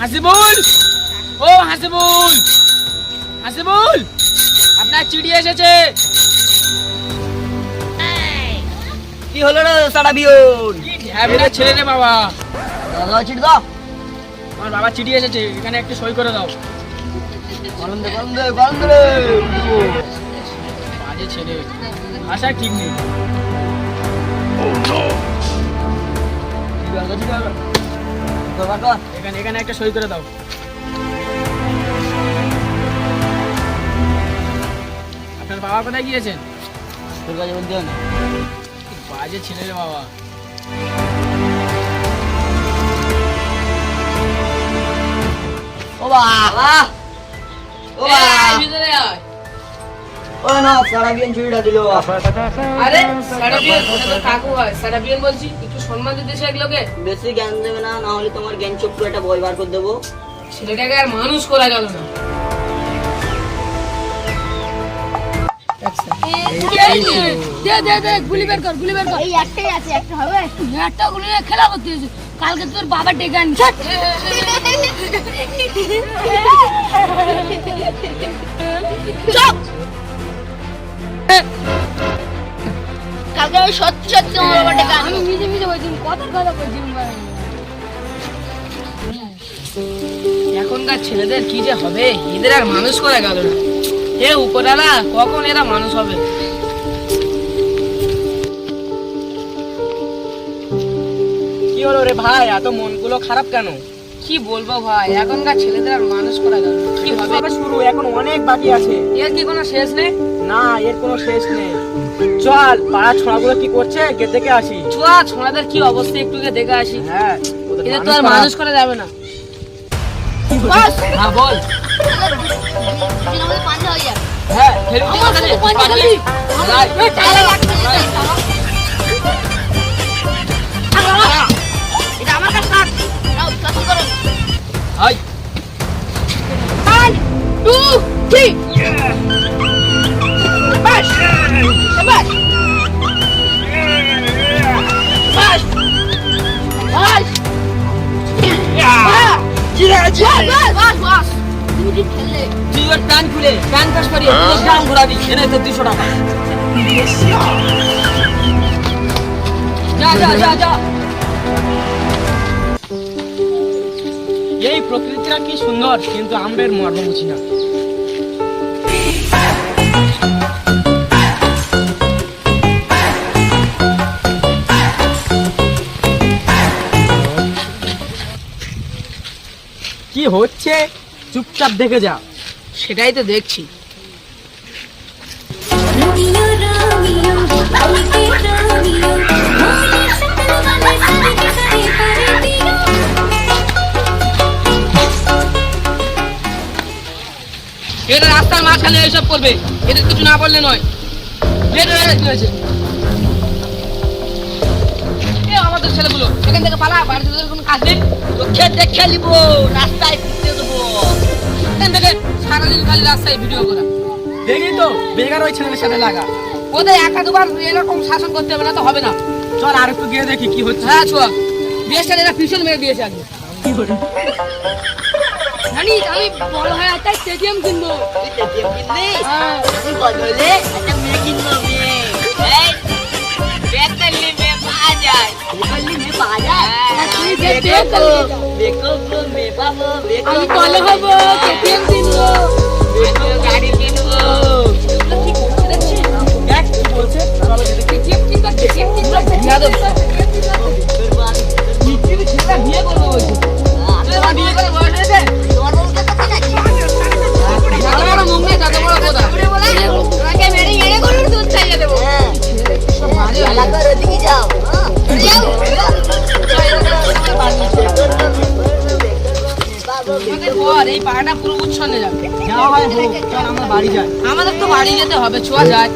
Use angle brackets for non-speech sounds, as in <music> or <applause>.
হাসিবুল! ও হাসিবুল! হাসিবুল! আপনার চিঠি এসেছে। কি হলো রে সারা বিয়ন? আপনার ছেলে রে বাবা। দাদা চিট দাও। আমার বাবা চিঠি এসেছে এখানে একটু সই করে দাও। গরম দে গরম দে গরম দে রে বাজে ছেলে। আশা ঠিক নেই। ঠিক আছে ঠিক আছে। এখানে এখানে একটা সই করে দাও। আপনার বাবা কোথায় গিয়েছেন? কাছে বলতে না। বাজে ছেলে রে বাবা। ও বাবা ও বাবা। ও না সারা ছুরিটা দিল। আরে সারাবিয়ান কাকু হয়। সারাবিয়ান বলছি একটু সম্মান দিতে এগুলোকে? বেশি জ্ঞান দেবে না না হলে তোমার জ্ঞান চক্ষু একটা বই বার করে দেবো। ছেলেটাকে আর মানুষ করা গেল না। দে দে দে গুলি বের কর গুলি বের কর। এই একটাই আছে একটা হবে একটা গুলি খেলা করতে হয়েছে। কালকে তোর বাবা ডেকে আনি চুপ <laughs> কালকে আমি সত্যি সত্যি আমার বাবা ডেকে আমি নিজে নিজে বলছি কথার কথা বলছি এখনকার ছেলেদের কি যে হবে? এদের আর মানুষ করা গেল না এ উপরালা কখন এরা মানুষ হবে? কি হলো রে ভাই? এত মনগুলো খারাপ কেন? কি বলব ভাই? এখনকার ছেলেদের আর মানুষ করা গেল কি হবে? শুরু এখন অনেক বাকি আছে। এর কি কোনো শেষ নেই? না এর কোনো শেষ নেই। চল পাড়া ছোড়াগুলো কি করছে? গে দেখে আসি। ছোঁয়া ছোঁয়াদের কি অবস্থা? একটু গিয়ে দেখে আসি। হ্যাঁ এদের তো আর মানুষ করা যাবে না। বাস! হ্যাঁ বল। হয়ে থ্রি বাস! বাস! বাস! বাস! বাস! বাস বাস তুমি ঠিক খেললে? তুই ওর প্যান খুলে প্যান কাজ করিয়ে তুই গ্রাম ঘোরাবি এনে তো দুশো টাকা। যা যা যা যা। এই প্রকৃতিটা কি সুন্দর কিন্তু আমরা এর মর্ম বুঝি না। কি হচ্ছে? চুপচাপ দেখে যা। সেটাই তো দেখছি। এটা রাস্তার মাঝখানে এইসব করবে। এদের কিছু না বললে নয়। বের হয়ে হয়েছে আমাদের ছেলেগুলো এখান থেকে পালা বাড়িতে তোদের কোনো কাজ নেই চোখে দেখে নিব রাস্তায় ফিরতে দেবো। এখান থেকে সারাদিন খালি রাস্তায় ভিডিও করা। দেখি তো বেকার ওই ছেলের সাথে লাগা। ওদের একা দুবার এরকম শাসন করতে হবে না তো হবে না। চল আর একটু গিয়ে দেখি কি হচ্ছে। হ্যাঁ ছোয়া বিয়েটা এরা পিছন মেরে দিয়েছে আগে জানিস আমি বড় হয়ে একটা স্টেডিয়াম কিনবো। তেতিয়ে কিনবি হ্যাঁ। বদলে একটা মেয়ে কিনবো। দেখি যাদব তোর বাড়ি পৃথিবীর ছেলেরা বিয়ে করব বিয়ে করে আমাদের তো বাড়ি যেতে হবে ছোঁয়া যায়।